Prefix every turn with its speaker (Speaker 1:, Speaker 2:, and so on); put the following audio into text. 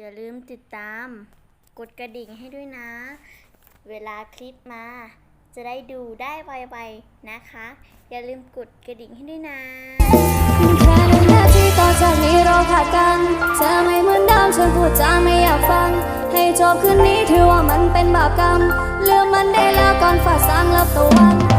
Speaker 1: อย่าลืมติดตาม กดกระดิ่งให้ด้วยนะ เวลาคลิปมา จะได้ดูได้ไวๆนะคะ อย่าลืมกดกระดิ่งให้ด้วยนะ
Speaker 2: แค่หนึ่งนาทีต่อจากนี้เราขาดกัน เธอไม่เหมือนเดิมฉันพูดจาไม่อยากฟัง ให้จบคืนนี้ถือว่ามันเป็นบาปกรรมลืมมันได้แล้วก่อนฝ่าสางรับตะวัน